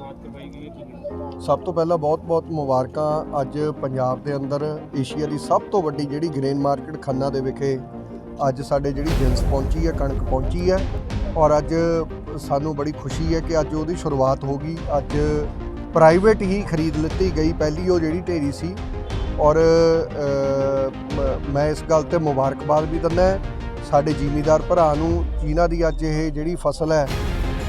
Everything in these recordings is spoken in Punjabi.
ਸ਼ੁਰੂਆਤ ਕਰਵਾਈ ਗਈ ਹੈ, ਕੀ ਕਹਿਣਾ? ਸਭ ਤੋਂ ਪਹਿਲਾਂ ਬਹੁਤ-ਬਹੁਤ ਮੁਬਾਰਕਾਂ ਅੱਜ ਪੰਜਾਬ ਦੇ ਅੰਦਰ ਏਸ਼ੀਆ ਦੀ ਸਭ ਤੋਂ ਵੱਡੀ ਜਿਹੜੀ ਗ੍ਰੇਨ ਮਾਰਕੀਟ ਖੰਨਾ ਦੇ ਵਿਖੇ ਅੱਜ ਸਾਡੇ ਜਿਹੜੀ ਜਿੰਸ ਪਹੁੰਚੀ ਹੈ, ਕਣਕ ਪਹੁੰਚੀ ਹੈ ਔਰ ਅੱਜ ਸਾਨੂੰ ਬੜੀ ਖੁਸ਼ੀ ਹੈ ਕਿ ਅੱਜ ਉਹਦੀ ਸ਼ੁਰੂਆਤ ਹੋ ਗਈ ਅੱਜ ਪ੍ਰਾਈਵੇਟ ਹੀ ਖਰੀਦ ਲਿੱਤੀ ਗਈ, ਪਹਿਲੀ ਉਹ ਜਿਹੜੀ ਢੇਰੀ ਸੀ ਔਰ ਮ- ਮੈਂ ਇਸ ਗੱਲ ਤੇ ਮੁਬਾਰਕਬਾਦ ਵੀ ਦਿੰਦਾ ਸਾਡੇ ਜ਼ਿਮੀਦਾਰ ਭਰਾ ਨੂੰ, ਜਿਨ੍ਹਾਂ ਦੀ ਅੱਜ ਇਹ ਜਿਹੜੀ ਫਸਲ ਹੈ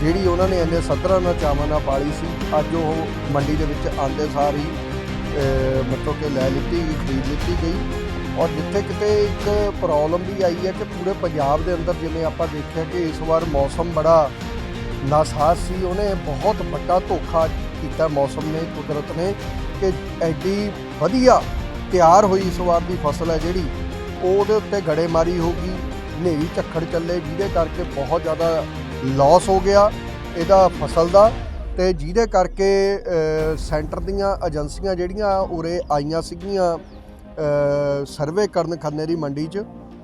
ਜਿਹੜੀ ਉਹਨਾਂ ਨੇ ਇੰਨੇ ਸੱਤਰਾਂ ਨਾਲ ਚਾਵਾਂ ਨਾਲ ਪਾਲੀ ਸੀ ਅੱਜ ਉਹ ਮੰਡੀ ਦੇ ਵਿੱਚ ਆਂਦੇ ਸਾਰ ਹੀ ਅ, ਮਤਲਬ ਕਿ ਲੈ ਲਿੱਤੀ ਗਈ ਖਰੀਦ ਲਿੱਤੀ ਗਈ। ਔਰ ਜਿੱਥੇ ਕਿਤੇ ਇੱਕ ਪ੍ਰੋਬਲਮ ਵੀ ਆਈ ਹੈ ਕਿ ਪੂਰੇ ਪੰਜਾਬ ਦੇ ਅੰਦਰ ਜਿਵੇਂ ਆਪਾਂ ਦੇਖਿਆ ਕਿ ਇਸ ਵਾਰ ਮੌਸਮ ਬੜਾ ਨਾਸਾਜ਼ ਸੀ ਉਹਨੇ ਬਹੁਤ ਵੱਡਾ ਧੋਖਾ ਕੀਤਾ ਮੌਸਮ ਨੇ ਕੁਦਰਤ ਨੇ ਕਿ ਐਡੀ ਵਧੀਆ ਤਿਆਰ ਹੋਈ ਇਸ ਵਾਰ ਦੀ ਫਸਲ ਹੈ ਜਿਹੜੀ। ਉਹਦੇ ਉੱਤੇ ਗੜੇਮਾਰੀ ਹੋ ਗਈ ਹਨੇਰੀ ਝੱਖੜ ਚੱਲੇ ਜਿਹਦੇ ਕਰਕੇ ਬਹੁਤ ਜ਼ਿਆਦਾ ਲਾਸ ਹੋ ਗਿਆ ਇਹਦਾ ਫਸਲ ਦਾ ਤੇ ਜਿਹਦੇ ਕਰਕੇ ਸੈਂਟਰ ਦੀਆਂ ਏਜੰਸੀਆਂ ਜਿਹੜੀਆਂ ਉਰੇ ਆਈਆਂ ਸੀਗੀਆਂ ਸਰਵੇ ਕਰਨ ਖੰਨੇ ਦੀ ਮੰਡੀ 'ਚ,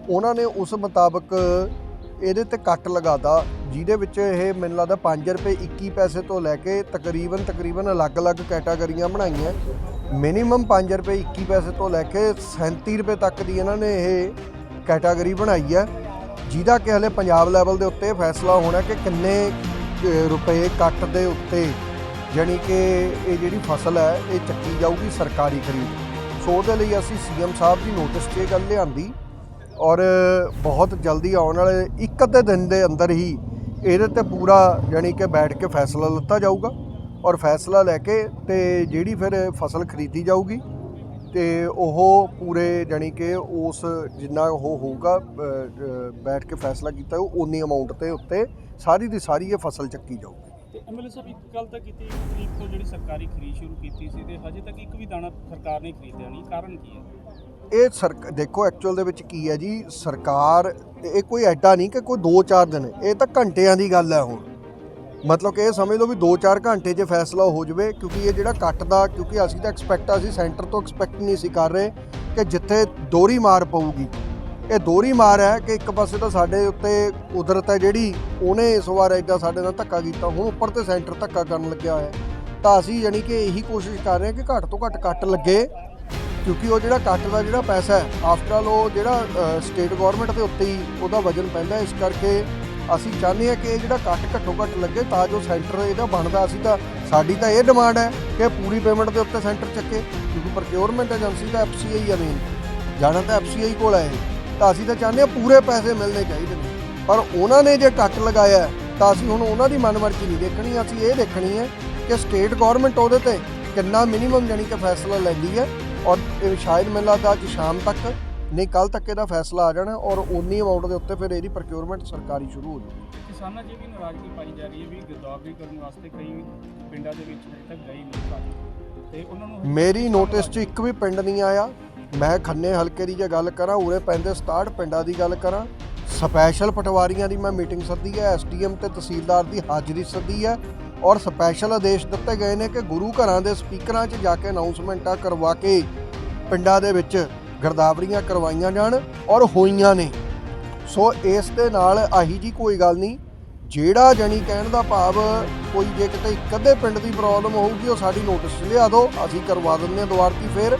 ਉਹਨਾਂ ਨੇ ਉਸ ਮੁਤਾਬਕ ਇਹਦੇ ਤੇ ਕੱਟ ਲਗਾਤਾ, ਜਿਹਦੇ ਵਿੱਚ ਇਹ ਮੈਨੂੰ ਲੱਗਦਾ 5 ਰੁਪਏ 21 ਪੈਸੇ ਤੋਂ ਲੈ ਕੇ ਤਕਰੀਬਨ ਤਕਰੀਬਨ ਅਲੱਗ-ਅਲੱਗ ਕੈਟਾਗਰੀਆਂ ਬਣਾਈਆਂ। ਮਿਨੀਮਮ 5 ਰੁਪਏ 21 ਪੈਸੇ ਤੋਂ ਲੈ ਕੇ 37 ਰੁਪਏ ਤੱਕ ਦੀ ਇਹਨਾਂ ਨੇ ਇਹ ਕੈਟਾਗਰੀ ਬਣਾਈ ਹੈ। ਜਿਹਦਾ ਕਿ ਹਲੇ ਪੰਜਾਬ ਲੈਵਲ ਦੇ ਉੱਤੇ ਫੈਸਲਾ ਹੋਣਾ ਕਿ ਕਿੰਨੇ ਰੁਪਏ ਕੱਟ ਦੇ ਉੱਤੇ ਜਾਣੀ ਕਿ ਇਹ ਜਿਹੜੀ ਫਸਲ ਹੈ, ਇਹ ਚੱਕੀ ਜਾਊਗੀ ਸਰਕਾਰੀ ਖਰੀਦ। ਸੋ ਉਹਦੇ ਲਈ ਅਸੀਂ ਸੀਐਮ ਸਾਹਿਬ ਦੀ ਨੋਟਿਸ 'ਚ ਇਹ ਗੱਲ ਲਿਆਂਦੀ ਔਰ ਬਹੁਤ ਜਲਦੀ ਆਉਣ ਵਾਲੇ ਇੱਕ ਅੱਧੇ ਦਿਨ ਦੇ ਅੰਦਰ ਹੀ ਇਹਦੇ ਤੇ ਪੂਰਾ ਜਾਣੀ ਕਿ ਬੈਠ ਕੇ ਫੈਸਲਾ ਲਿੱਤਾ ਜਾਊਗਾ ਔਰ ਫੈਸਲਾ ਲੈ ਕੇ ਤੇ ਜਿਹੜੀ ਫਿਰ ਫਸਲ ਖਰੀਦੀ ਜਾਊਗੀ ਤੇ ਉਹ ਪੂਰੇ ਜਾਣੀ ਕਿ ਉਸ ਜਿੰਨਾ ਉਹ ਹੋਊਗਾ ਬੈਠ ਕੇ ਫੈਸਲਾ ਕੀਤਾ ਉਹ ਉਨੀ ਅਮਾਉਂਟ ਤੇ ਉੱਤੇ ਸਾਰੀ ਦੀ ਸਾਰੀ ਇਹ ਫਸਲ ਚੱਕੀ ਜਾਊਗੀ। ਤੇ ਐਮਐਲਏ ਸਾਹਿਬ ਇੱਕ ਗੱਲ ਤਾਂ ਕੀਤੀ ਤਰੀਕ ਤੋਂ ਜਿਹੜੀ ਸਰਕਾਰੀ ਖਰੀਦ ਸ਼ੁਰੂ ਕੀਤੀ ਸੀ ਤੇ ਹਜੇ ਤੱਕ ਇੱਕ ਵੀ ਦਾਣਾ ਸਰਕਾਰ ਨੇ ਖਰੀਦਿਆ ਨਹੀਂ ਕਾਰਨ ਕੀ ਹੈ? ਇਹ ਸਰਕ ਦੇਖੋ ਐਕਚੁਅਲ ਦੇ ਵਿੱਚ ਕੀ ਹੈ ਜੀ ਸਰਕਾਰ ਇਹ ਕੋਈ ਐਡਾ ਨਹੀਂ ਕਿ ਕੋਈ 2-4 ਦਿਨ ਇਹ ਤਾਂ ਘੰਟਿਆਂ ਦੀ ਗੱਲ ਹੈ ਹੁਣ। ਮਤਲਬ ਕਿ ਇਹ ਸਮਝ ਲਓ ਵੀ 2-4 ਘੰਟੇ 'ਚ ਫੈਸਲਾ ਹੋ ਜਾਵੇ, ਕਿਉਂਕਿ ਇਹ ਜਿਹੜਾ ਕੱਟ ਦਾ ਕਿਉਂਕਿ ਅਸੀਂ ਤਾਂ ਐਕਸਪੈਕਟ ਅਸੀਂ ਸੈਂਟਰ ਤੋਂ ਐਕਸਪੈਕਟ ਨਹੀਂ ਸੀ ਕਰ ਰਹੇ ਕਿ ਜਿੱਥੇ ਦੋਹਰੀ ਮਾਰ ਪਊਗੀ। ਇਹ ਦੋਹਰੀ ਮਾਰ ਹੈ ਕਿ ਇੱਕ ਪਾਸੇ ਤਾਂ ਸਾਡੇ ਉੱਤੇ ਕੁਦਰਤ ਹੈ ਜਿਹੜੀ, ਉਹਨੇ ਇਸ ਵਾਰ ਐਡਾ ਸਾਡੇ ਨਾਲ ਧੱਕਾ ਕੀਤਾ, ਹੁਣ ਉੱਪਰ ਤੇ ਸੈਂਟਰ ਧੱਕਾ ਕਰਨ ਲੱਗਿਆ ਹੋਇਆ ਤਾਂ ਅਸੀਂ ਯਾਨੀ ਕਿ ਇਹੀ ਕੋਸ਼ਿਸ਼ ਕਰ ਰਹੇ ਹਾਂ ਕਿ ਘੱਟ ਤੋਂ ਘੱਟ ਕੱਟ ਲੱਗੇ, ਕਿਉਂਕਿ ਉਹ ਜਿਹੜਾ ਕੱਟ ਦਾ ਜਿਹੜਾ ਪੈਸਾ ਹੈ ਆਫਟਰ ਆਲ ਉਹ ਜਿਹੜਾ ਸਟੇਟ ਗਵਰਨਮੈਂਟ ਦੇ ਉੱਤੇ ਹੀ ਉਹਦਾ ਵਜਨ ਪੈਂਦਾ ਇਸ ਕਰਕੇ ਅਸੀਂ ਚਾਹੁੰਦੇ ਹਾਂ ਕਿ ਇਹ ਜਿਹੜਾ ਕੱਟ ਘੱਟੋ ਘੱਟ ਲੱਗੇ ਤਾਂ ਜੋ ਸੈਂਟਰ ਇਹਦਾ ਬਣਦਾ। ਅਸੀਂ ਤਾਂ, ਸਾਡੀ ਤਾਂ ਇਹ ਡਿਮਾਂਡ ਹੈ ਕਿ ਪੂਰੀ ਪੇਮੈਂਟ ਦੇ ਉੱਤੇ ਸੈਂਟਰ ਚੱਕੇ, ਕਿਉਂਕਿ ਪ੍ਰੋਕਿਉਰਮੈਂਟ ਏਜੰਸੀ ਤਾਂ ਐਫਸੀਆਈ ਹੈ ਮੇਨ ਜਾਣਾ ਤਾਂ ਐਫਸੀਆਈ ਕੋਲ ਹੈ ਤਾਂ ਅਸੀਂ ਤਾਂ ਚਾਹੁੰਦੇ ਹਾਂ ਪੂਰੇ ਪੈਸੇ ਮਿਲਣੇ ਚਾਹੀਦੇ ਨੇ। ਪਰ ਉਹਨਾਂ ਨੇ ਜੇ ਕੱਟ ਲਗਾਇਆ, ਤਾਂ ਅਸੀਂ ਹੁਣ ਉਹਨਾਂ ਦੀ ਮਨਮਰਜ਼ੀ ਨਹੀਂ ਦੇਖਣੀ। ਅਸੀਂ ਇਹ ਦੇਖਣੀ ਹੈ ਕਿ ਸਟੇਟ ਗਵਰਨਮੈਂਟ ਉਹਦੇ ਤੇ ਕਿੰਨਾ ਮਿਨੀਮਮ ਜਾਨੀ ਕਿ ਫੈਸਲਾ ਲੈਂਦੀ ਹੈ। ਔਰ ਸ਼ਾਇਦ ਮੈਨੂੰ ਲੱਗਦਾ ਅੱਜ ਸ਼ਾਮ ਤੱਕ ਨਹੀਂ ਕੱਲ ਤੱਕ ਇਹਦਾ ਫੈਸਲਾ ਆ ਜਾਣਾ ਔਰ ਉਨੀ ਅਮਾਉਂਟ ਦੇ ਉੱਤੇ ਫਿਰ ਇਹਦੀ ਪ੍ਰੋਕਿਉਰਮੈਂਟ ਸਰਕਾਰੀ ਸ਼ੁਰੂ ਹੋ ਜਾਊਗੀ। ਕਿਸਾਨਾਂ 'ਚ ਵੀ ਨਾਰਾਜ਼ਗੀ ਪਾਈ ਜਾ ਰਹੀ ਹੈ ਵੀ ਗਿਰਦਾਵਰੀ ਕਰਨ ਵਾਸਤੇ ਕਈ ਪਿੰਡਾਂ ਦੇ ਵਿੱਚ ਹਜੇ ਤੱਕ ਗਈ ਨਹੀਂ ਪਾਈ ਤੇ ਉਹਨਾਂ ਨੂੰ ਮੇਰੀ ਨੋਟਿਸ 'ਚ ਇੱਕ ਵੀ ਪਿੰਡ ਨਹੀਂ ਆਇਆ। ਮੈਂ ਖੰਨੇ ਹਲਕੇ ਦੀ ਜੇ ਗੱਲ ਕਰਾਂ ਉਰੇ ਪੈਂਦੇ 67 ਪਿੰਡਾਂ ਦੀ ਗੱਲ ਕਰਾਂ। ਸਪੈਸ਼ਲ ਪਟਵਾਰੀਆਂ ਦੀ ਮੈਂ ਮੀਟਿੰਗ ਸੱਦੀ ਹੈ ਐਸਡੀਐਮ ਤੇ ਤਹਿਸੀਲਦਾਰ ਦੀ ਹਾਜ਼ਰੀ ਸੱਦੀ ਹੈ ਔਰ ਸਪੈਸ਼ਲ ਆਦੇਸ਼ ਦਿੱਤੇ ਗਏ ਨੇ ਕਿ ਗੁਰੂ ਘਰਾਂ ਦੇ ਸਪੀਕਰਾਂ 'ਚ ਜਾ ਕੇ ਅਨਾਉਂਸਮੈਂਟਾਂ ਕਰਵਾ ਕੇ ਪਿੰਡਾਂ ਦੇ ਵਿੱਚ ਗਰਦਾਵਰੀਆਂ ਕਰਵਾਈਆਂ ਜਾਣ ਔਰ ਹੋਈਆਂ ਨੇ। ਸੋ ਇਸ ਦੇ ਨਾਲ ਆਹੀ ਜੀ ਕੋਈ ਗੱਲ ਨਹੀਂ, ਜਿਹੜਾ ਜਾਨੀ ਕਹਿਣ ਦਾ ਭਾਵ ਕੋਈ ਜੇ ਕਿਤੇ ਇੱਕ ਅੱਧੇ ਪਿੰਡ ਦੀ ਪ੍ਰੋਬਲਮ ਹੋਊਗੀ, ਉਹ ਸਾਡੀ ਨੋਟਿਸ ਲਿਆ ਦਿਓ, ਅਸੀਂ ਕਰਵਾ ਦਿੰਦੇ ਹਾਂ ਦੁਆਰਤੀ ਫੇਰ।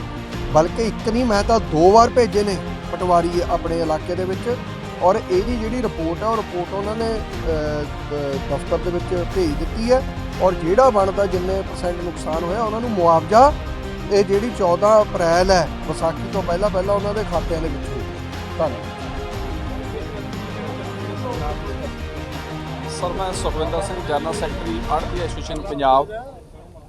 ਬਲਕਿ ਇੱਕ ਨਹੀਂ, ਮੈਂ ਤਾਂ ਦੋ ਵਾਰ ਭੇਜੇ ਨੇ ਪਟਵਾਰੀ ਆਪਣੇ ਇਲਾਕੇ ਦੇ ਵਿੱਚ। ਔਰ ਇਹਦੀ ਜਿਹੜੀ ਰਿਪੋਰਟ ਆ, ਉਹ ਰਿਪੋਰਟ ਉਹਨਾਂ ਨੇ ਦਫ਼ਤਰ ਦੇ ਵਿੱਚ ਭੇਜ ਦਿੱਤੀ ਹੈ। ਔਰ ਜਿਹੜਾ ਬਣਦਾ, ਜਿੰਨੇ ਪਰਸੈਂਟ ਨੁਕਸਾਨ ਹੋਇਆ, ਉਹਨਾਂ ਨੂੰ ਮੁਆਵਜ਼ਾ ਇਹ ਜਿਹੜੀ 14 ਅਪ੍ਰੈਲ ਹੈ, ਵਿਸਾਖੀ ਤੋਂ ਪਹਿਲਾਂ ਪਹਿਲਾਂ ਉਹਨਾਂ ਦੇ ਖਾਤਿਆਂ ਦੇ ਵਿੱਚ ਧੰਨਵਾਦ। ਸਰ, ਮੈਂ ਸੁਖਵਿੰਦਰ ਸਿੰਘ, ਜਨਰਲ ਸੈਕਟਰੀ ਆੜਤੀ ਐਸੋਸੀਏਸ਼ਨ ਪੰਜਾਬ।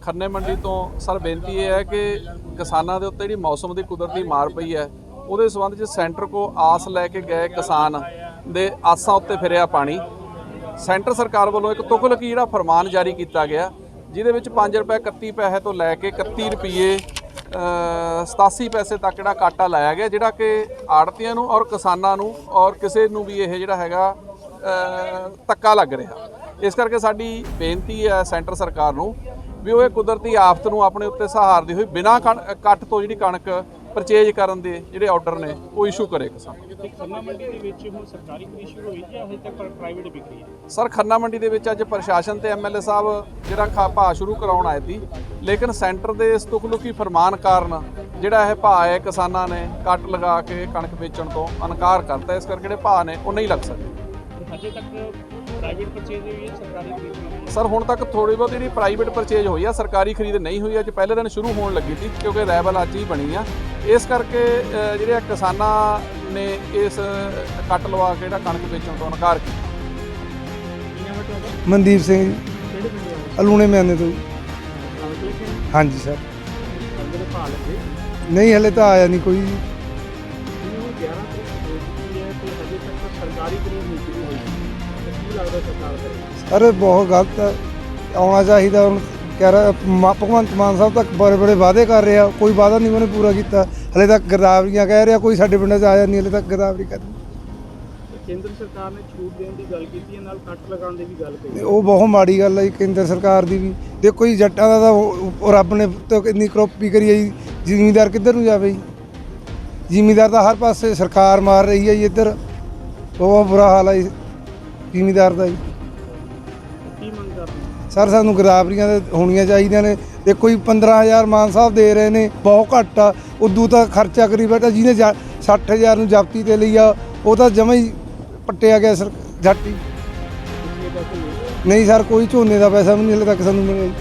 ਖੰਨੇ ਮੰਡੀ ਤੋਂ ਸਰ, ਬੇਨਤੀ ਇਹ ਹੈ ਕਿ ਕਿਸਾਨਾਂ ਦੇ ਉੱਤੇ ਜਿਹੜੀ ਮੌਸਮ ਦੀ ਕੁਦਰਤੀ ਮਾਰ ਪਈ ਹੈ, ਉਹਦੇ ਸੰਬੰਧ 'ਚ ਸੈਂਟਰ ਕੋ ਆਸ ਲੈ ਕੇ ਗਏ ਕਿਸਾਨ ਦੇ ਆਸਾਂ ਉੱਤੇ ਫਿਰਿਆ ਪਾਣੀ। ਸੈਂਟਰ ਸਰਕਾਰ ਵੱਲੋਂ ਇੱਕ ਤੁਕਲਕੀ ਜਿਹੜਾ ਫਰਮਾਨ ਜਾਰੀ ਕੀਤਾ ਗਿਆ ਜਿਹਦੇ ਵਿੱਚ 5 ਰੁਪਏ 31 ਪੈਸੇ ਤੋਂ ਲੈ ਕੇ 31 ਰੁਪਏ ਅ, 87 ਪੈਸੇ ਤੱਕ ਜਿਹੜਾ ਕਾਟਾ ਲਾਇਆ ਗਿਆ ਜਿਹੜਾ ਕਿ ਆੜਤੀਆਂ ਨੂੰ ਔਰ ਕਿਸਾਨਾਂ ਨੂੰ ਔਰ ਕਿਸੇ ਨੂੰ ਵੀ ਇਹ ਜਿਹੜਾ ਹੈਗਾ ਅ, ਧੱਕਾ ਲੱਗ ਰਿਹਾ। ਇਸ ਕਰਕੇ ਸਾਡੀ ਬੇਨਤੀ ਹੈ ਸੈਂਟਰ ਸਰਕਾਰ ਨੂੰ ਵੀ ਉਹ ਇਹ ਕੁਦਰਤੀ ਆਫਤ ਨੂੰ ਆਪਣੇ ਉੱਤੇ ਸਹਾਰਦੇ ਹੋਏ ਬਿਨਾਂ ਕਣ- ਕੱਟ ਤੋਂ ਜਿਹੜੀ ਕਣਕ ਪਰਚੇਜ ਕਰਨ ਦੇ ਜਿਹੜੇ ਆਰਡਰ ਨੇ ਉਹ ਇਸ਼ੂ ਕਰੇ ਕਿਸਾਨ। ਤੇ ਖੰਨਾ ਮੰਡੀ ਦੇ ਵਿੱਚ ਹੁਣ ਸਰਕਾਰੀ ਖਰੀਦ ਸ਼ੁਰੂ ਹੋਈ ਜਾਂ ਹਜੇ ਤੱਕ ਪ੍ਰਾਈਵੇਟ ਵਿਕ ਰਹੀ ਹੈ? ਸਰ ਖੰਨਾ ਮੰਡੀ ਦੇ ਵਿੱਚ ਅੱਜ ਪ੍ਰਸ਼ਾਸਨ ਤੇ ਐਮਐਲਏ ਸਾਹਿਬ ਜਿਹੜਾ ਖਾ ਭਾਅ ਸ਼ੁਰੂ ਕਰਾਉਣ ਆਏ ਸੀ ਲੇਕਿਨ ਸੈਂਟਰ ਦੇ ਇਸ ਤੁਕਲੁਕੀ ਫਰਮਾਨ ਕਾਰਨ ਜਿਹੜਾ ਇਹ ਭਾਅ ਹੈ ਕਿਸਾਨਾਂ ਨੇ ਕੱਟ ਲਗਾ ਕੇ ਕਣਕ ਵੇਚਣ ਤੋਂ ਇਨਕਾਰ ਕਰਤਾ ਇਸ ਕਰਕੇ ਜਿਹੜੇ ਭਾਅ ਨੇ ਉਹ ਨਹੀਂ ਲੱਗ ਸਕਦੇ ਤੇ ਹਜੇ ਤੱਕ ਪ੍ਰਾਈਵੇਟ ਪਰਚੇਜ ਹੋਈ ਹੈ ਸਰਕਾਰੀ ਖਰੀਦ ਨਹੀਂ ਹੋਈ? ਸਰ ਹੁਣ ਤੱਕ ਥੋੜੀ ਬਹੁਤ ਜਿਹੜੀ ਪ੍ਰਾਈਵੇਟ ਪਰਚੇਜ ਹੋਈ ਆ ਸਰਕਾਰੀ ਖਰੀਦ ਨਹੀਂ ਹੋਈ ਅੱਜ ਪਹਿਲੇ ਦਿਨ ਸ਼ੁਰੂ ਹੋਣ ਲੱਗੀ ਸੀ ਕਿਉਂਕਿ ਰੈਵਲ ਅੱਜ ਹੀ ਬਣੀ ਆ। ਇਸ ਕਰਕੇ ਜਿਹੜੇ ਕਿਸਾਨਾਂ ਨੇ ਇਸ ਕੱਟ ਲਵਾ ਕੇ ਜਿਹੜਾ ਕਣਕ ਵੇਚਣ ਤੋਂ ਇਨਕਾਰ ਕੀਤਾ। ਮਨਦੀਪ ਸਿੰਘ ਜੀ, ਕਿਹੜੇ ਪਿੰਡ ਦੇ ਅਲੂਣੇ ਮਿਆਨੇ ਤੋਂ ਹਾਂਜੀ ਸਰ। ਦੇ ਲੱਗੇ। ਨਹੀਂ ਹਲੇ ਤਾਂ ਆਇਆ ਨਹੀਂ ਕੋਈ। ਜੀ। ਜਿਵੇਂ ਹੁਣ 11 ਤਰੀਕ ਹੋ ਚੁੱਕੀ ਹੈ ਤੇ ਹਜੇ ਤੱਕ ਸਰਕਾਰੀ ਖਰੀਦ ਨਹੀਂ ਸ਼ੁਰੂ ਹੋਈ। ਤੇ ਕੀ ਲੱਗਦਾ ਸਰਕਾਰ ਕਰੇ ਸਰ ਇਹ ਬਹੁਤ ਗਲਤ ਹੈ। ਆਉਣਾ ਚਾਹੀਦਾ ਹੁਣ। ਕਹਿ ਰਿਹਾ ਮਾ- ਭਗਵੰਤ ਮਾਨ ਸਾਹਿਬ ਤੱਕ ਬੜੇ ਬੜੇ ਵਾਅਦੇ ਕਰ ਰਿਹਾ ਕੋਈ ਵਾਅਦਾ ਨਹੀਂ ਉਹਨੇ ਪੂਰਾ ਕੀਤਾ। ਹਲੇ ਤੱਕ ਗਰਦਾਵਰੀਆਂ ਕਹਿ ਰਿਹਾ ਕੋਈ ਸਾਡੇ ਪਿੰਡਾਂ 'ਚ ਆਇਆ ਨਹੀਂ ਹਲੇ ਤੱਕ ਗਰਦਾਵਰੀ ਕਰ ਤੇ ਕੇਂਦਰ ਸਰਕਾਰ ਨੇ ਛੂਟ ਦੇਣ ਦੀ ਗੱਲ ਕੀਤੀ ਹੈ ਨਾਲ ਕੱਟ ਲਗਾਉਣ ਦੀ ਵੀ ਗੱਲ ਕਹੀ। ਉਹ ਬਹੁਤ ਮਾੜੀ ਗੱਲ ਹੈ ਜੀ ਕੇਂਦਰ ਸਰਕਾਰ ਦੀ ਵੀ। ਦੇਖੋ ਜੀ ਜੱਟਾਂ ਦਾ ਤਾਂ ਉਹ ਉਹ ਰੱਬ ਨੇ ਤਾਂ ਇੰਨੀ ਕਰੋਪੀ ਕਰੀ ਹੈ ਜੀ ਜ਼ਿਮੀਂਦਾਰ ਕਿੱਧਰ ਨੂੰ ਜਾਵੇ ਜੀ? ਜ਼ਿਮੀਂਦਾਰ ਤਾਂ ਹਰ ਪਾਸੇ ਸਰਕਾਰ ਮਾਰ ਰਹੀ ਹੈ ਜੀ ਇੱਧਰ। ਬਹੁਤ ਬੁਰਾ ਹਾਲ ਹੈ ਜੀ ਜ਼ਿਮੀਂਦਾਰ ਦਾ ਜੀ? ਸਰ, ਸਾਨੂੰ ਗਰਾਬਰੀਆਂ ਦੇ ਹੋਣੀਆਂ ਚਾਹੀਦੀਆਂ ਨੇ। ਦੇਖੋ ਜੀ 15000 ਮਾਨ ਸਾਹਿਬ ਦੇ ਰਹੇ ਨੇ, ਬਹੁਤ ਘੱਟ ਆ। ਉਦੋਂ ਤਾਂ ਖਰਚਾ ਕਰੀ ਬੈਠਾ ਜਿਹਨੇ ਜਾ- 60000 ਨੂੰ ਜ਼ਬਤੀ ਤੇ ਲਈ ਆ, ਉਹ ਤਾਂ ਜਮਾ ਹੀ ਪੱਟਿਆ ਗਿਆ ਸਰ, ਝਾਟੀ। ਪਿਛਲੇ ਨਹੀਂ ਸਰ, ਕੋਈ ਝੋਨੇ ਦਾ ਪੈਸਾ ਵੀ ਨਹੀਂ ਹਲੇ ਤੱਕ ਸਾਨੂੰ ਮਿਲਿਆ ਜੀ।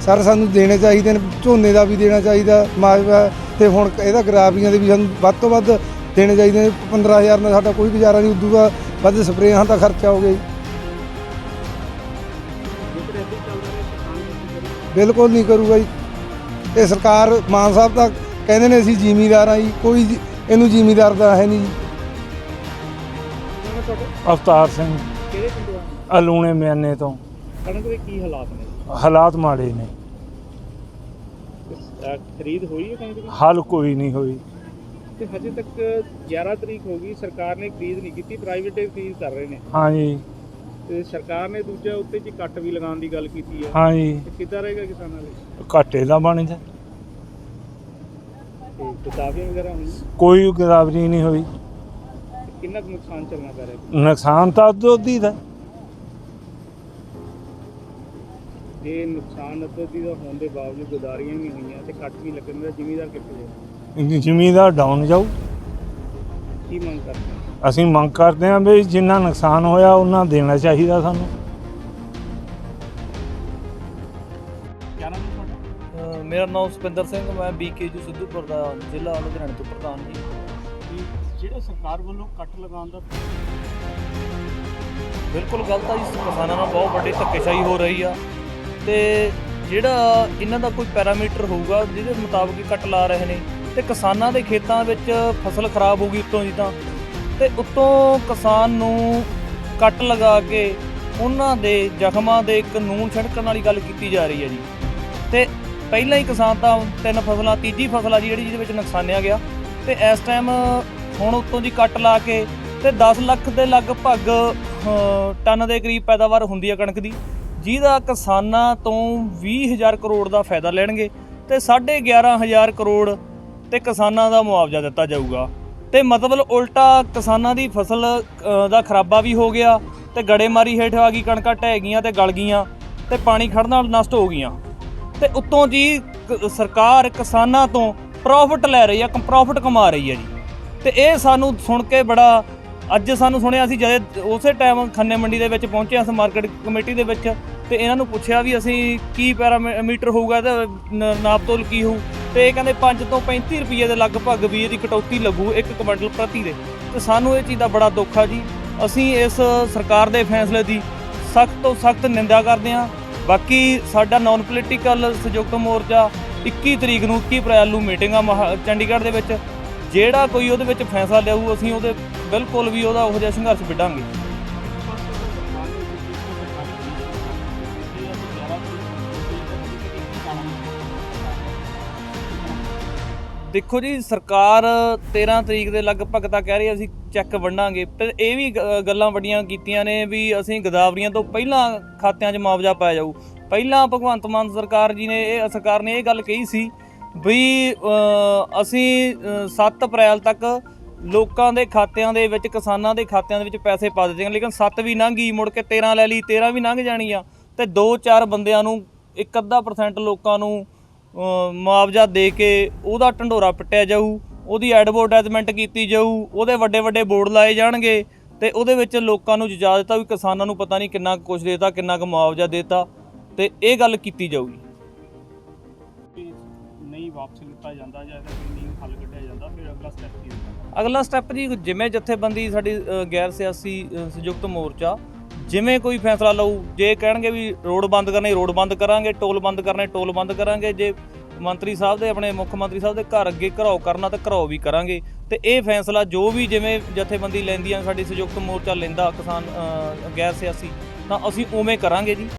ਸਰ, ਸਾਨੂੰ ਦੇਣੇ ਚਾਹੀਦੇ ਨੇ, ਝੋਨੇ ਦਾ ਵੀ ਦੇਣਾ ਚਾਹੀਦਾ ਮਾਜਵਾ ਤੇ ਹੁਣ ਇਹਦਾ ਗਰਾਬਰੀਆਂ ਦੇ ਵੀ ਸਾਨੂੰ ਵੱਧ ਤੋਂ ਵੱਧ ਦੇਣੇ ਚਾਹੀਦੇ ਨੇ। 15000 ਨਾਲ ਸਾਡਾ ਕੋਈ ਗੁਜ਼ਾਰਾ ਨਹੀਂ, ਉਦੋਂ ਦਾ ਵੱਧ ਸਪਰੇਆਂ ਦਾ ਖਰਚਾ ਹੋ ਗਿਆ ਬਿਲਕੁਲ ਨਹੀਂ ਕਰੂਗਾ ਜੀ। ਇਹ ਸਰਕਾਰ ਮਾਨ ਸਾਹਿਬ ਤਾਂ ਕਹਿੰਦੇ ਨੇ ਅਸੀਂ ਜ਼ਿਮੀਦਾਰ ਆ ਜੀ ਕੋਈ ਜੀ- ਇਹਨੂੰ ਜ਼ਿਮੀਦਾਰ ਦਾ ਹੈ ਨਹੀਂ ਜੀ। ਤੁਹਾਡੇ ਅਵਤਾਰ ਸਿੰਘ। ਕਿਹੜੇ ਪਿੰਡੋਂ ਆਏ ਅਲੂਣੇ ਮਿਆਨੇ ਤੋਂ। ਕਣਕ ਦੇ ਕੀ ਹਾਲਾਤ ਨੇ? ਹਾਲਾਤ ਮਾੜੇ ਨੇ। ਅਹ ਖਰੀਦ ਹੋਈ ਹੈ ਕਣਕ ਦੀ? ਹੱਲ ਕੋਈ ਨਹੀਂ ਹੋਈ। ਤੇ ਹਜੇ ਤੱਕ 11 ਤਰੀਕ ਹੋ ਗਈ ਸਰਕਾਰ ਨੇ ਖਰੀਦ ਨਹੀਂ ਕੀਤੀ ਪ੍ਰਾਈਵੇਟ ਖਰੀਦ ਕਰ ਰਹੇ ਨੇ। ਹਾਂਜੀ। ਤੇ ਸਰਕਾਰ ਨੇ ਦੂਜਾ ਉੱਤੇ ਜੀ ਕੱਟ ਵੀ ਲਗਾਉਣ ਦੀ ਗੱਲ ਕੀਤੀ ਹੈ। ਹਾਂਜੀ। ਤੇ ਕਿੱਦਾਂ ਰਹੇਗਾ ਕਿਸਾਨਾਂ ਲਈ? ਘਾਟੇ ਦਾ ਬਣਦਾ ਤੇ ਕਿਤਾਬੀਆਂ ਵਗੈਰਾ ਹੋਣਗੀਆਂ ਕੋਈ ਗਦਾਵਰੀ ਨਹੀਂ ਹੋਈ। ਤੇ ਕਿੰਨਾ ਕੁ ਨੁਕਸਾਨ ਚੱਲਣਾ ਪੈ ਰਿਹਾ? ਨੁਕਸਾਨ ਤਾਂ ਦੋਦੀ ਦਾ। ਜੇ ਨੁਕਸਾਨ ਅੱਧੀ ਦਾ ਹੋਣ ਦੇ ਬਾਵਜੂਦ ਗੁਦਾਰੀਆਂ ਵੀ ਹੋਈਆਂ ਤੇ ਕੱਟ ਵੀ ਲੱਗਣ ਦਾ ਜ਼ਿਮੀਦਾਰ ਕਿੱਥੇ ਜਾਊ? ਜ਼ਮੀਨਦਾਰ ਡਾਊਨ ਜਾਊ। ਕੀ ਮੰਗ ਕਰਦੇ ਹੋ? ਅਸੀਂ ਮੰਗ ਕਰਦੇ ਹਾਂ ਵੀ ਜਿੰਨਾ ਨੁਕਸਾਨ ਹੋਇਆ ਉਹਨਾਂ ਦੇਣਾ ਚਾਹੀਦਾ ਸਾਨੂੰ। ਕਿਆ ਨਾਮ ਹੈ ਤੁਹਾਡਾ? ਅ, ਮੇਰਾ ਨਾਮ ਸੁਪਿੰਦਰ ਸਿੰਘ ਮੈਂ ਬੀਕੇਯੂ ਸਿੱਧੂਪੁਰ ਦਾ ਜ਼ਿਲ੍ਹਾ ਲੁਧਿਆਣੇ ਤੋਂ ਪ੍ਰਧਾਨ ਜੀ। ਵੀ ਜਿਹੜਾ ਸਰਕਾਰ ਵੱਲੋਂ ਕੱਟ ਲਗਾਉਣ ਦਾ ਬਿਲਕੁਲ ਗਲਤ ਆ ਜੀ ਕਿਸਾਨਾਂ ਨਾਲ ਬਹੁਤ ਵੱਡੀ ਧੱਕੇਸ਼ਾਹੀ ਹੋ ਰਹੀ ਆ। ਤੇ ਜਿਹੜਾ ਇਹਨਾਂ ਦਾ ਕੋਈ ਪੈਰਾਮੀਟਰ ਹੋਊਗਾ ਜਿਹਦੇ ਮੁਤਾਬਕ ਹੀ ਕੱਟ ਲਾ ਰਹੇ ਨੇ ਤੇ ਕਿਸਾਨਾਂ ਦੇ ਖੇਤਾਂ ਵਿੱਚ ਫਸਲ ਖਰਾਬ ਹੋ ਗਈ ਉੱਤੋਂ ਜੀ ਤਾਂ ਤੇ ਉੱਤੋਂ ਕਿਸਾਨ ਨੂੰ ਕੱਟ ਲਗਾ ਕੇ ਉਹਨਾਂ ਦੇ ਜ਼ਖਮਾਂ ਦੇ ਕਾਨੂੰਨ ਨੂਨ ਛਿੜਕਣ ਵਾਲੀ ਗੱਲ ਕੀਤੀ ਜਾ ਰਹੀ ਹੈ ਜੀ। ਤੇ ਪਹਿਲਾਂ ਹੀ ਕਿਸਾਨ ਤਾਂ ਤਿੰਨ ਫਸਲਾਂ, ਤੀਜੀ ਫਸਲ ਆ ਜੀ ਜਿਹੜੀ ਜਿਹਦੇ ਵਿੱਚ ਨੁਕਸਾਨਿਆ ਗਿਆ। ਤੇ ਇਸ ਟਾਈਮ ਹੁਣ ਉੱਤੋਂ ਜੀ ਕੱਟ ਲਾ ਕੇ ਤੇ 10 ਲੱਖ ਦੇ ਲਗਭਗ ਟਨ ਦੇ ਕਰੀਬ ਪੈਦਾਵਾਰ ਹੁੰਦੀ ਹੈ ਕਣਕ ਦੀ। ਜਿਹਦਾ ਕਿਸਾਨਾਂ ਤੋਂ 20000 ਕਰੋੜ ਦਾ ਫਾਇਦਾ ਲੈਣਗੇ ਤੇ 11500 ਕਰੋੜ ਤੇ ਕਿਸਾਨਾਂ ਦਾ ਮੁਆਵਜ਼ਾ ਦਿੱਤਾ ਜਾਊਗਾ। ਤੇ ਮਤਲਬ ਉਲਟਾ ਕਿਸਾਨਾਂ ਦੀ ਫਸਲ ਦਾ ਖਰਾਬਾ ਵੀ ਹੋ ਗਿਆ ਤੇ ਗੜੇਮਾਰੀ ਹੇਠ ਆ ਗਈ, ਕਣਕਾਂ ਢਹਿ ਗਈਆਂ ਤੇ ਗਲ ਗਈਆਂ ਤੇ ਪਾਣੀ ਖੜਨ ਨਾਲ ਨਸ਼ਟ ਹੋ ਗਈਆਂ। ਤੇ ਉੱਤੋਂ ਜੀ ਕ- ਸਰਕਾਰ ਕਿਸਾਨਾਂ ਤੋਂ ਪ੍ਰੋਫਿਟ ਲੈ ਰਹੀ ਆ ਪ੍ਰੋਫਿਟ ਕਮਾ ਰਹੀ ਹੈ ਜੀ। ਤੇ ਇਹ ਸਾਨੂੰ ਸੁਣ ਕੇ ਬੜਾ, ਅੱਜ ਸਾਨੂੰ ਸੁਣਿਆ ਸੀ, ਜਦ ਉਸੇ ਟਾਈਮ ਖੰਨੇ ਮੰਡੀ ਦੇ ਵਿੱਚ ਪਹੁੰਚੇ ਅਸੀਂ ਮਾਰਕੀਟ ਕਮੇਟੀ ਦੇ ਵਿੱਚ ਤੇ ਇਹਨਾਂ ਨੂੰ ਪੁੱਛਿਆ ਵੀ ਅਸੀਂ ਕੀ ਪੈਰਾਮੀਟਰ ਹੋਊਗਾ ਤੇ ਨ- ਨਾਪ ਕੀ ਹੋਊ। ਤੇ ਇਹ ਕਹਿੰਦੇ 5 ਤੋਂ 35 ਰੁਪਏ ਦੇ ਲਗਭਗ ਵੀ ਇਹਦੀ ਕਟੌਤੀ ਲੱਗੂ ਇੱਕ ਕੁਇੰਟਲ ਪ੍ਰਤੀ ਦੇ। ਤੇ ਸਾਨੂੰ ਇਹ ਚੀਜ਼ ਦਾ ਬੜਾ ਦੁੱਖ ਆ ਜੀ। ਅਸੀਂ ਇਸ ਸਰਕਾਰ ਦੇ ਫੈਸਲੇ ਦੀ ਸਖਤ ਤੋਂ ਸਖਤ ਨਿੰਦਾ ਕਰਦੇ ਹਾਂ। ਬਾਕੀ ਸਾਡਾ ਨਾਨ ਪੋਲੀਟੀਕਲ ਸੰਯੁਕਤ ਮੋਰਚਾ 21 ਤਰੀਕ ਨੂੰ 21 ਅਪ੍ਰੈਲ ਨੂੰ ਮੀਟਿੰਗ ਆ ਮਹਾ- ਚੰਡੀਗੜ੍ਹ ਦੇ ਵਿੱਚ ਜਿਹੜਾ ਕੋਈ ਉਹਦੇ ਵਿੱਚ ਫੈਸਲਾ ਲਿਆਊ, ਅਸੀਂ ਉਹਦੇ ਬਿਲਕੁਲ ਵੀ ਉਹਦਾ ਉਹੋ ਜਿਹਾ ਸੰਘਰਸ਼ ਵਿੱਢਾਂਗੇ। ਦੇਖੋ ਜੀ ਸਰਕਾਰ 13 ਤਰੀਕ ਦੇ ਲਗਭਗ ਤਾਂ ਕਹਿ ਰਹੀ ਅਸੀਂ ਚੈੱਕ ਵੰਡਾਂਗੇ। ਤੇ ਇਹ ਵੀ ਗੱਲਾਂ ਵੱਡੀਆਂ ਕੀਤੀਆਂ ਨੇ ਵੀ ਅਸੀਂ ਗਦਾਵਰੀਆਂ ਤੋਂ ਪਹਿਲਾਂ ਖਾਤਿਆਂ 'ਚ ਮੁਆਵਜ਼ਾ ਪਾਇਆ ਜਾਊ। ਪਹਿਲਾਂ ਭਗਵੰਤ ਮਾਨ ਸਰਕਾਰ ਜੀ ਨੇ ਇਹ ਸਰਕਾਰ ਨੇ ਇਹ ਗੱਲ ਕਹੀ ਸੀ ਵੀ ਅਸੀਂ ਅ, 7 ਅਪ੍ਰੈਲ ਤੱਕ ਲੋਕਾਂ ਦੇ ਖਾਤਿਆਂ ਦੇ ਵਿੱਚ ਕਿਸਾਨਾਂ ਦੇ ਖਾਤਿਆਂ ਦੇ ਵਿੱਚ ਪੈਸੇ ਪਾ ਦਿੱਤੇ ਲੇਕਿਨ 7 ਵੀ ਲੰਘ ਗਈ ਮੁੜ ਕੇ 13 ਲੈ ਲਈ 13 ਵੀ ਲੰਘ ਜਾਣੀ ਆ ਤੇ 2-4 ਬੰਦਿਆਂ ਨੂੰ ਇੱਕ ਅੱਧਾ ਪਰਸੈਂਟ ਲੋਕਾਂ ਨੂੰ ਮੁਆਵਜ਼ਾ ਦੇ ਕੇ ਉਹਦਾ ਢੰਡੋਰਾ ਪਿੱਟਿਆ ਜਾਊ ਉਹਦੀ ਐਡਵਰਟਾਈਜ਼ਮੈਂਟ ਕੀਤੀ ਜਾਊ ਉਹਦੇ ਵੱਡੇ ਵੱਡੇ ਬੋਰਡ ਲਾਏ ਜਾਣਗੇ ਤੇ ਉਹਦੇ ਵਿੱਚ ਲੋਕਾਂ ਨੂੰ ਜਜਾ ਦਿੱਤਾ ਵੀ ਕਿਸਾਨਾਂ ਨੂੰ ਪਤਾ ਨਹੀਂ ਕਿੰਨਾ ਕੁ ਕੁਛ ਦੇਤਾ ਕਿੰਨਾ ਕੁ ਮੁਆਵਜ਼ਾ ਦੇਤਾ ਤੇ ਇਹ ਗੱਲ ਕੀਤੀ ਜਾਊਗੀ। ਨਹੀਂ ਵਾਪਸ ਲਿੱਤਾ ਜਾਂਦਾ ਜਾਂ ਨਹੀਂ ਹੱਲ ਕੱਢਿਆ ਜਾਂਦਾ ਫਿਰ ਅਗਲਾ ਸਟੈਪ ਕੀ ਹੋਊਗਾ ਅਗਲਾ ਸਟੈਪ ਜੀ ਜਿਵੇਂ ਜਥੇਬੰਦੀ ਸਾਡੀ ਗੈਰ ਸਿਆਸੀ ਸੰਯੁਕਤ ਮੋਰਚਾ ਜਿਵੇਂ ਕੋਈ ਫੈਸਲਾ ਲਊ, ਜੇ ਕਹਿਣਗੇ ਵੀ ਰੋਡ ਬੰਦ ਕਰਨੇ, ਰੋਡ ਬੰਦ ਕਰਾਂਗੇ, ਟੋਲ ਬੰਦ ਕਰਨੇ, ਟੋਲ ਬੰਦ ਕਰਾਂਗੇ, ਜੇ ਮੰਤਰੀ ਸਾਹਿਬ ਦੇ, ਆਪਣੇ ਮੁੱਖ ਮੰਤਰੀ ਸਾਹਿਬ ਦੇ ਘਰ ਅੱਗੇ ਘਰਾਓ ਕਰਨਾ ਤਾਂ ਘਰਾਓ ਵੀ ਕਰਾਂਗੇ। ਤੇ ਇਹ ਫੈਸਲਾ ਜੋ ਵੀ ਜਿਵੇਂ ਜਥੇਬੰਦੀ ਲੈਂਦੀਆਂ, ਸਾਡੀ ਸੰਯੁਕਤ ਮੋਰਚਾ ਲੈਂਦਾ ਕਿਸਾਨ ਗੈਰ ਸਿਆਸੀ, ਤਾਂ ਅਸੀਂ ਉਵੇਂ ਕਰਾਂਗੇ ਜੀ।